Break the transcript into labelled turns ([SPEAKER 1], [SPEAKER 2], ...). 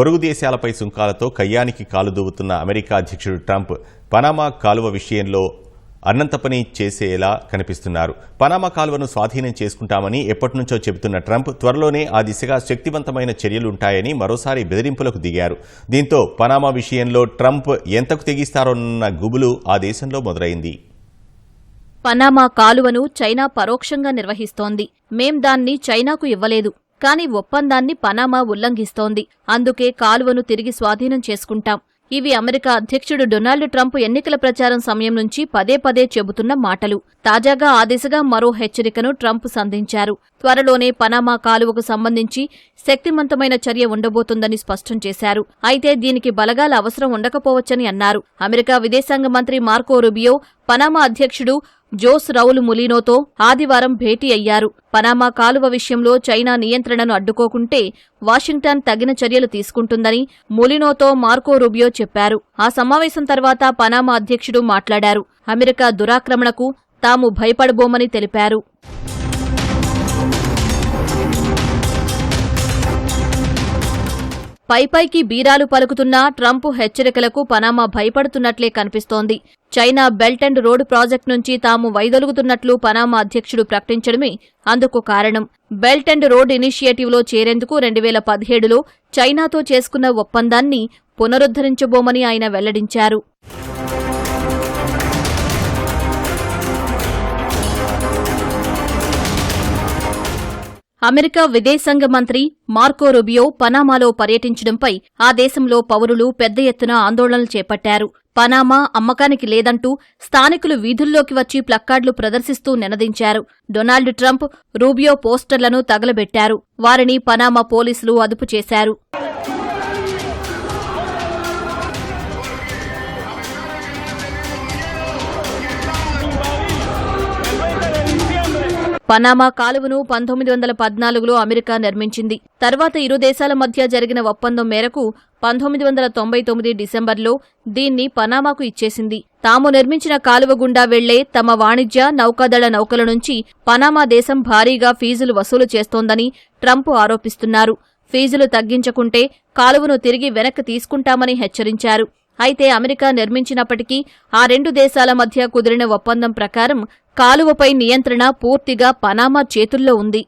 [SPEAKER 1] పొరుగు దేశాలపై సుంకాలతో కయ్యానికి కాలు దూవుతున్న అమెరికా అధ్యక్షుడు ట్రంప్ పనామా కాలువ విషయంలో అన్నంత పని చేసేలా కనిపిస్తున్నారు. పనామా కాలువను స్వాధీనం చేసుకుంటామని ఎప్పటినుంచో చెబుతున్న ట్రంప్ త్వరలోనే ఆ దిశగా శక్తివంతమైన చర్యలుంటాయని మరోసారి బెదిరింపులకు దిగారు. దీంతో పనామా విషయంలో ట్రంప్ ఎంతకు తెగిస్తారోన్న గుబులు ఆ దేశంలో మొదలైంది.
[SPEAKER 2] పనామా కాలువను చైనా పరోక్షంగా నిర్వహిస్తోంది. మేం దాన్ని చైనాకు ఇవ్వలేదు. కానీ ఒప్పందాన్ని పనామా ఉల్లంఘిస్తోంది. అందుకే కాలువను తిరిగి స్వాధీనం చేసుకుంటాం. ఇవి అమెరికా అధ్యక్షుడు డొనాల్డ్ ట్రంప్ ఎన్నికల ప్రచారం సమయం నుంచి పదే పదే చెబుతున్న మాటలు. తాజాగా ఆ దిశగా మరో హెచ్చరికను ట్రంప్ సంధించారు. త్వరలోనే పనామా కాలువకు సంబంధించి శక్తివంతమైన చర్య ఉండబోతుందని స్పష్టం చేశారు. అయితే దీనికి బలగాల అవసరం ఉండకపోవచ్చని అన్నారు. అమెరికా విదేశాంగ మంత్రి మార్కో రుబియో పనామా అధ్యక్షుడు జోస్ రౌల్ ములినోతో ఆదివారం భేటీ అయ్యారు. పనామా కాలువ విషయంలో చైనా నియంత్రణను అడ్డుకోకుంటే వాషింగ్టన్ తగిన చర్యలు తీసుకుంటుందని ములినోతో మార్కో రుబియో చెప్పారు. ఆ సమావేశం తర్వాత పనామా అధ్యక్షుడు మాట్లాడారు. అమెరికా దురాక్రమణకు తాము భయపడబోమని తెలిపారు. పైపైకి బీరాలు పలుకుతున్న ట్రంప్ హెచ్చరికలకు పనామా భయపడుతున్నట్లే కనిపిస్తోంది. China belt and road project నుంచి తాము వైదొలుగుతున్నట్లు పనామా అధ్యక్షుడు ప్రకటించడమే అందుకు కారణం. బెల్ట్ అండ్ రోడ్ ఇనిషియేటివ్లో చేరేందుకు రెండు వేల పదిహేడులో చైనాతో చేసుకున్న ఒప్పందాన్ని పునరుద్ధరించబోమని ఆయన వెల్లడించారు. అమెరికా విదేశాంగ మంత్రి మార్కో రుబియో పనామాలో పర్యటించడంపై ఆ దేశంలో పౌరులు పెద్ద ఎత్తున ఆందోళనలు చేపట్టారు. పనామా అమ్మకానికి లేదంటూ స్థానికులు వీధుల్లోకి వచ్చి ప్లక్కార్డులు ప్రదర్శిస్తూ నినదించారు. డొనాల్డ్ ట్రంప్ రూబియో పోస్టర్లను తగలబెట్టారు. వారిని పనామా పోలీసులు అదుపు చేశారు. పనామా కాలువను పంతొమ్మిది వందల పద్నాలుగులో అమెరికా నిర్మించింది. తర్వాత ఇరు దేశాల మధ్య జరిగిన ఒప్పందం మేరకు పంతొమ్మిది వందల తొంభై తొమ్మిది డిసెంబర్లో దీన్ని పనామాకు ఇచ్చేసింది. తాము నిర్మించిన కాలువ గుండా వెళ్ళే తమ వాణిజ్య నౌకాదళ నౌకల నుంచి పనామా దేశం భారీగా ఫీజులు వసూలు చేస్తోందని ట్రంప్ ఆరోపిస్తున్నారు. ఫీజులు తగ్గించకుంటే కాలువను తిరిగి వెనక్కి తీసుకుంటామని హెచ్చరించారు. అయితే అమెరికా నిర్మించినప్పటికీ ఆ రెండు దేశాల మధ్య కుదిరిన ఒప్పందం ప్రకారం కాలువపై నియంత్రణ పూర్తిగా పనామా చేతుల్లో ఉంది.